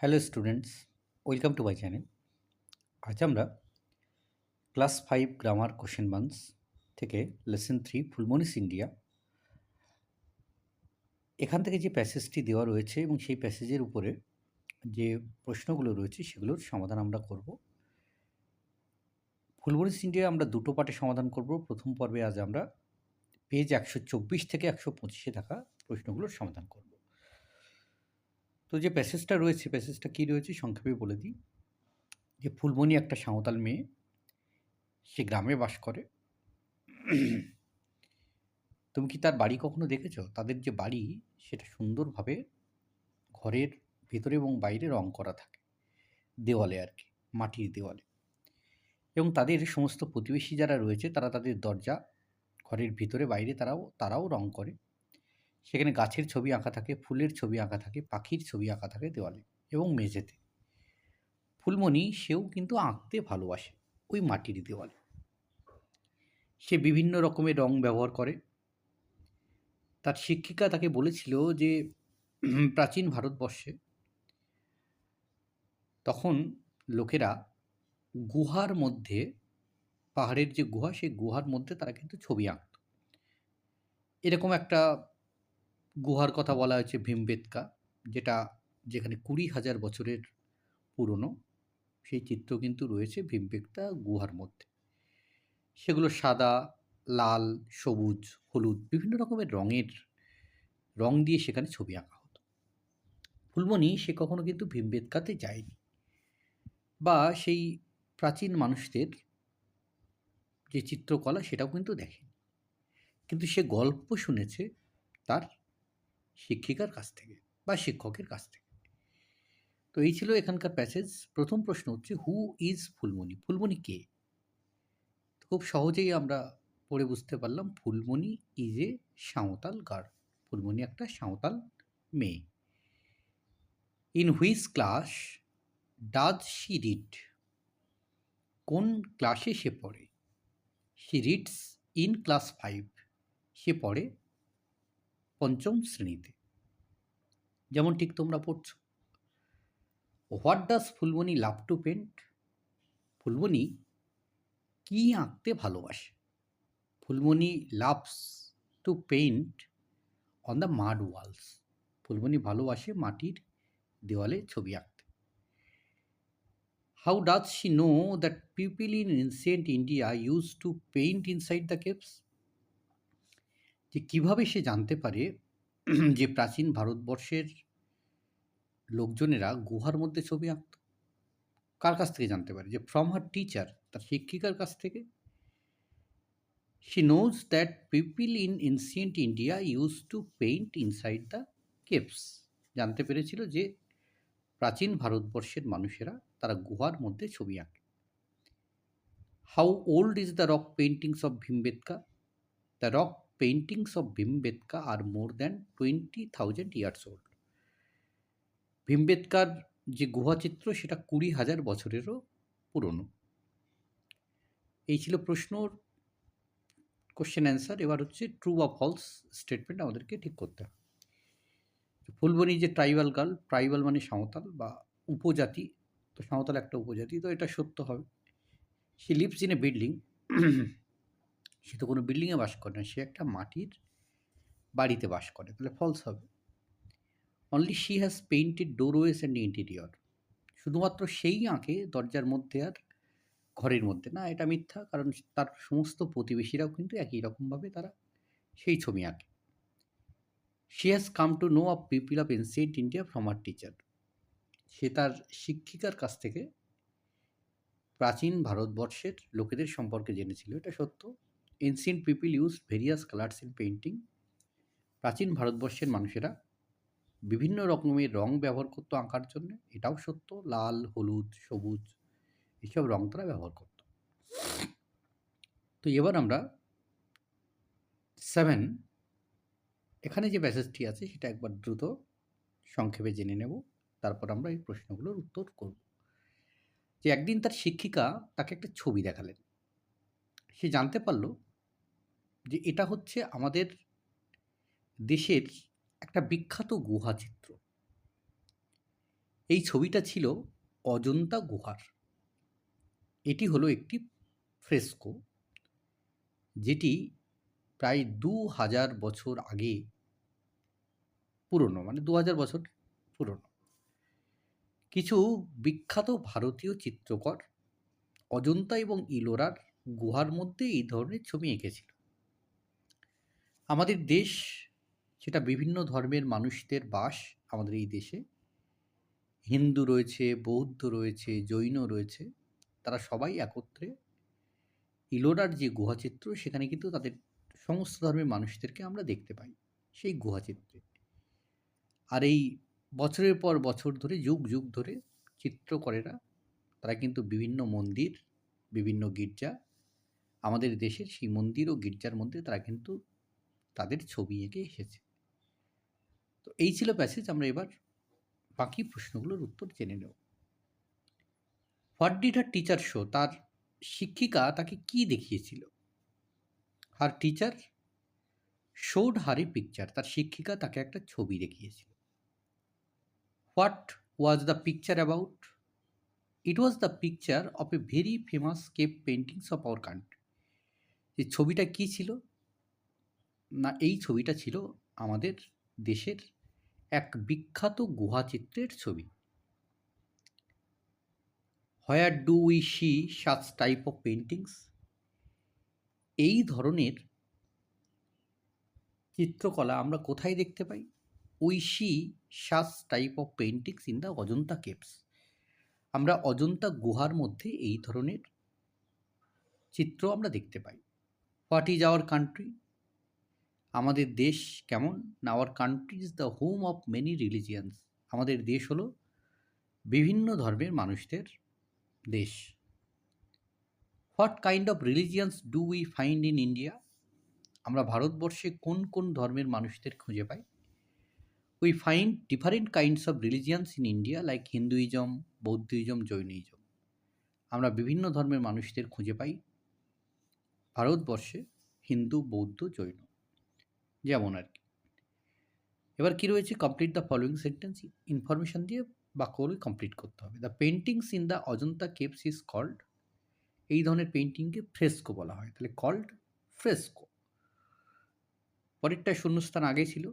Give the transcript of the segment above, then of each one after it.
Hello students, welcome to my channel. আজ আমরা class five grammar question bank থেকে lesson three Phulmoni's India এখান থেকে যে প্যাসেজটি দেওয়া রয়েছে এবং সেই প্যাসেজের উপরে যে প্রশ্নগুলো রয়েছে সেগুলোর সমাধান আমরা করব। ফুলমনিস ইন্ডিয়া আমরা দুটো পার্টে সমাধান করব। প্রথম পর্বে আজ আমরা পেজ একশো চব্বিশ থেকে একশো পঁচিশে থাকা প্রশ্নগুলোর সমাধান করব। তো যে প্যাসেজটা রয়েছে, প্যাসেজটা কী রয়েছে সংক্ষেপে বলে দিই। যে ফুলমণি একটা সাঁওতাল মেয়ে, সে গ্রামে বাস করে। তুমি কি তার বাড়ি কখনো দেখেছ? তাদের যে বাড়ি, সেটা সুন্দরভাবে ঘরের ভেতরে এবং বাইরে রং করা থাকে, দেওয়ালে আর কি, মাটির দেওয়ালে। এবং তাদের সমস্ত প্রতিবেশী যারা রয়েছে, তারা তাদের দরজা, ঘরের ভিতরে বাইরে তারাও তারাও রং করে। সেখানে গাছের ছবি আঁকা থাকে, ফুলের ছবি আঁকা থাকে, পাখির ছবি আঁকা থাকে দেওয়ালে এবং মেঝেতে। ফুলমণি সেও কিন্তু আঁকতে ভালোবাসে ওই মাটির দেওয়ালে। সে বিভিন্ন রকমের রং ব্যবহার করে। তার শিক্ষিকা তাকে বলেছিল যে প্রাচীন ভারতবর্ষে তখন লোকেরা গুহার মধ্যে, পাহাড়ের যে গুহা, সেই গুহার মধ্যে তারা কিন্তু ছবি আঁকত। এরকম একটা গুহার কথা বলা হয়েছে ভীমবেদকা, যেটা যেখানে কুড়ি হাজার বছরের পুরনো, সেই চিত্র কিন্তু রয়েছে ভীমবেদকা গুহার মধ্যে। সেগুলো সাদা, লাল, সবুজ, হলুদ, বিভিন্ন রকমের রঙের, রং দিয়ে সেখানে ছবি আঁকা হতো। ফুলমণি সে কখনো কিন্তু ভীমবেদকাতে যায়নি। বা সেই প্রাচীন মানুষদের যে চিত্রকলা সেটাও কিন্তু দেখেনি। কিন্তু সে গল্প শুনেছে তার শিক্ষিকার কাছ থেকে বা শিক্ষকের কাছ থেকে। তো এই ছিল এখানকার প্যাসেজ প্রথম প্রশ্ন হচ্ছে হু ইজ ফুলমণি? ফুলমণি কে? খুব সহজেই আমরা পড়ে বুঝতে পারলাম, Phulmoni is a Santhal girl Phulmoni একটা সাঁওতাল মেয়ে। ইন হুইস ক্লাস ডাজ শি রিড কোন ক্লাসে সে পড়ে? She reads in class five সে পড়ে পঞ্চম শ্রেণীতে। যেমন ঠিক তোমরা পড়ছ। What does Phulmoni love to paint Phulmoni কি আঁকতে ভালোবাসে? Phulmoni loves to paint on the mud walls Phulmoni ভালোবাসে মাটির দেওয়ালে ছবি আঁকতে। How does she know that people in ancient India use to paint inside the caves যে কীভাবে সে জানতে পারে যে প্রাচীন ভারতবর্ষের লোকজনেরা গুহার মধ্যে ছবি আঁকত? কার কাছ থেকে জানতে পারে? যে ফ্রম হার টিচার তার শিক্ষিকার কাছ থেকে? She knows that people in ancient India use to paint inside the caves জানতে পেরেছিল যে প্রাচীন ভারতবর্ষের মানুষেরা তারা গুহার মধ্যে ছবি আঁকে। How old is the rock paintings of Bhimbetka the rock paintings of Bhimbetka are more than twenty thousand years old ভীমবেদকার যে গুহাচিত্র সেটা কুড়ি হাজার বছরেরও পুরনো। এই ছিল প্রশ্নর কোশ্চেন অ্যান্সার এবার হচ্ছে ট্রু বা ফলস স্টেটমেন্ট আমাদেরকে ঠিক করতে হবে। ফুলবনি যে ট্রাইবাল গার্ল ট্রাইবাল মানে সাঁওতাল বা উপজাতি। তো সাঁওতাল একটা উপজাতি, তো এটা সত্য হবে। She lives in a building সে তো কোনো বিল্ডিংয়ে বাস করে না, সে একটা মাটির বাড়িতে বাস করে, তাহলে ফলস হবে। Only she has painted doorways and interior শুধুমাত্র সেই আঁকে দরজার মধ্যে আর ঘরের মধ্যে, না, এটা মিথ্যা, কারণ তার সমস্ত প্রতিবেশীরাও কিন্তু একই রকমভাবে তারা সেই ছবি আঁকে। She has come to know uh people of ancient India from her teacher সে তার শিক্ষিকার কাছ থেকে প্রাচীন ভারতবর্ষের লোকেদের সম্পর্কে জেনেছিল, এটা সত্য। Ancient people use various colours in painting প্রাচীন ভারতবর্ষের মানুষেরা বিভিন্ন রকমের রং ব্যবহার করতো আঁকার জন্য। এটাও সত্য, লাল, হলুদ, সবুজ, এসব রং তারা ব্যবহার করত। তো এবার আমরা সেভেন এখানে যে প্যাসেজটি আছে সেটা একবার দ্রুত সংক্ষেপে জেনে নেব। তারপর আমরা এই প্রশ্নগুলোর উত্তর করব। যে একদিন তার শিক্ষিকা তাকে একটা ছবি দেখালেন। সে জানতে পারল যে এটা হচ্ছে আমাদের দেশের একটা বিখ্যাত গুহা চিত্র এই ছবিটা ছিল অজন্তা গুহার। এটি হলো একটি ফ্রেস্কো, যেটি প্রায় দু হাজার বছর আগে পুরনো মানে দু হাজার বছর পুরনো। কিছু বিখ্যাত ভারতীয় চিত্রকর অজন্তা এবং ইলোরার গুহার মধ্যে এই ধরনের ছবি এঁকেছিল। আমাদের দেশ, সেটা বিভিন্ন ধর্মের মানুষদের বাস আমাদের এই দেশে। হিন্দু রয়েছে, বৌদ্ধ রয়েছে, জৈন রয়েছে, তারা সবাই একত্রে ইলোরার যে গুহাচিত্র, সেখানে কিন্তু তাদের সমস্ত ধর্মের মানুষদেরকে আমরা দেখতে পাই সেই গুহাচিত্রে। আর এই বছরের পর বছর ধরে, যুগ যুগ ধরে চিত্রকরেরা, তারা কিন্তু বিভিন্ন মন্দির, বিভিন্ন গির্জা, আমাদের দেশের সেই মন্দির ও গির্জার মধ্যে তারা কিন্তু তাদের ছবি এঁকে এসেছে। তো এই ছিল প্যাসেজ আমরা এবার বাকি প্রশ্নগুলোর উত্তর জেনে নেব। What did her teacher show তার শিক্ষিকা তাকে কি দেখিয়েছিল? Her teacher showed her a picture তার শিক্ষিকা তাকে একটা ছবি দেখিয়েছিল। What was the picture about it was the picture of a very famous cave paintings of our country যে ছবিটা কি ছিল? না, এই ছবিটা ছিল আমাদের দেশের এক বিখ্যাত গুহাচিত্রের ছবি। Where do we see such type of paintings এই ধরনের চিত্রকলা আমরা কোথায় দেখতে পাই? We see such type of paintings in the Ajanta caves আমরা অজন্তা গুহার মধ্যে এই ধরনের চিত্র আমরা দেখতে পাই। হোয়াট ইজ আওয়ার কান্ট্রি আমাদের দেশ কেমন? না our country is the home of many religions আমাদের দেশ হলো বিভিন্ন ধর্মের মানুষদের দেশ। What kind of religions do we find in India আমরা ভারতবর্ষে কোন কোন ধর্মের মানুষদের খুঁজে পাই? We find different kinds of religions in India like Hinduism Buddhism Jainism আমরা বিভিন্ন ধর্মের মানুষদের খুঁজে পাই ভারতবর্ষে হিন্দু, বৌদ্ধ, জৈন। যেমন আর কি এবার কী রয়েছে? Complete the following sentence information দিয়ে বাক্যগুলো কমপ্লিট করতে হবে। The paintings in the Ajanta caves is called এই ধরনের পেন্টিংকে ফ্রেস্কো বলা হয়। তাহলে কল্ড ফ্রেস্কো পরেরটা শূন্যস্থান আগে ছিল।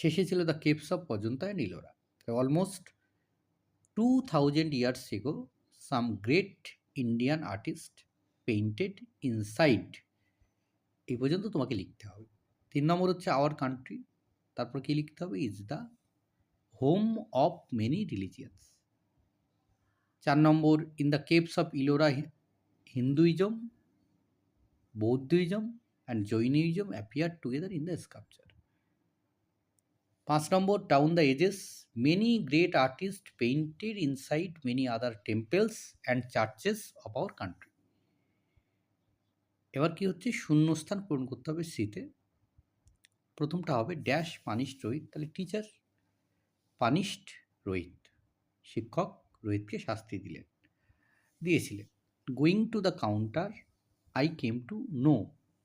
শেষে ছিল the caves of Ajanta and almost two thousand years ago some great Indian artist painted inside এই পর্যন্ত তোমাকে লিখতে হবে। তিন নম্বর হচ্ছে আওয়ার কান্ট্রি তারপর কি লিখতে হবে? Is the home of many religions চার নম্বর in the caves of Ellora Hinduism Buddhism and Jainism appear together in the sculpture পাঁচ নম্বর down the ages many great artist painted inside many other temples and churches of our country এবার কি হচ্ছে? শূন্যস্থান পূরণ করতে হবে সিতে প্রথমটা হবে ড্যাশ পানিশড রোহিত। তাহলে টিচার পানিশড রোহিত। শিক্ষক রোহিতকে শাস্তি দিলেন। দিয়েছিলেন। Going to the counter I came to know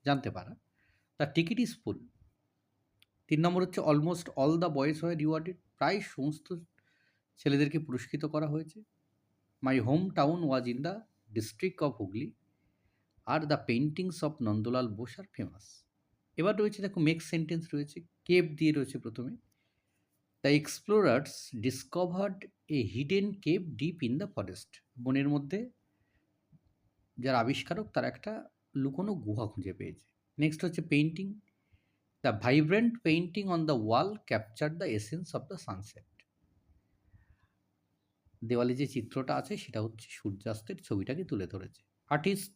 জানতে পারা। দ্য টিকিট ইজ ফুল তিন নম্বর হচ্ছে অলমোস্ট অল দ্য বয়েজ হয় রিওয়ার্ডেড প্রায় সমস্ত ছেলেদেরকে পুরস্কৃত করা হয়েছে। My home town was in the district of Hooghly are the paintings of Nandalal Bose are famous এবার রয়েছে দেখো মেক সেন্টেন্স রয়েছে কেপ দিয়ে রয়েছে প্রথমে। The explorers discovered a hidden cave deep in the forest বনের মধ্যে যার আবিষ্কারক, তার একটা লুকোনো গুহা খুঁজে পেয়েছে। নেক্সট হচ্ছে painting the vibrant painting on the wall capture the essence of the sunset দেওয়ালে যে চিত্রটা আছে, সেটা হচ্ছে সূর্যাস্তের ছবিটাকে তুলে ধরেছে। Artist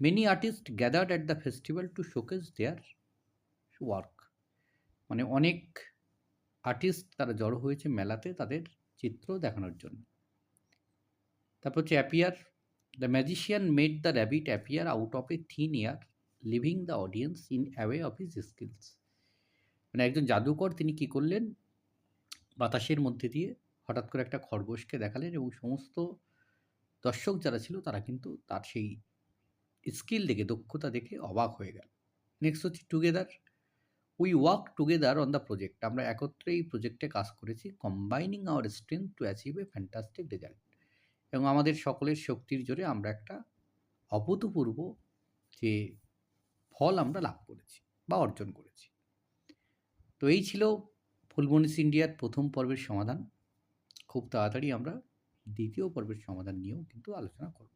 many artist gathered at the festival to showcase their work মানে অনেক আর্টিস্ট তারা জড়ো হয়েছে মেলাতে তাদের চিত্র দেখানোর জন্য। তারপর হচ্ছে appear the magician made the rabbit appear out of a thin air leaving the audience in away of his skills মানে একজন জাদুকর তিনি কী করলেন? বাতাসের মধ্যে দিয়ে হঠাৎ করে একটা খরগোশকে দেখালেন এবং সমস্ত দর্শক যারা ছিল তারা কিন্তু তার সেই স্কিল দেখে, দক্ষতা দেখে অবাক হয়ে গেল। নেক্সট হচ্ছে together we work together on the project আমরা একত্রে এই প্রজেক্টে কাজ করেছি combining our strength to achieve a fantastic result এবং আমাদের সকলের শক্তির জোরে আমরা একটা অভূতপূর্ব যে ফল আমরা লাভ করেছি বা অর্জন করেছি। তো এই ছিল ফুলবনিস ইন্ডিয়ার প্রথম পর্বের সমাধান। খুব তাড়াতাড়ি আমরা দ্বিতীয় পর্বের সমাধান নিয়েও কিন্তু আলোচনা করব।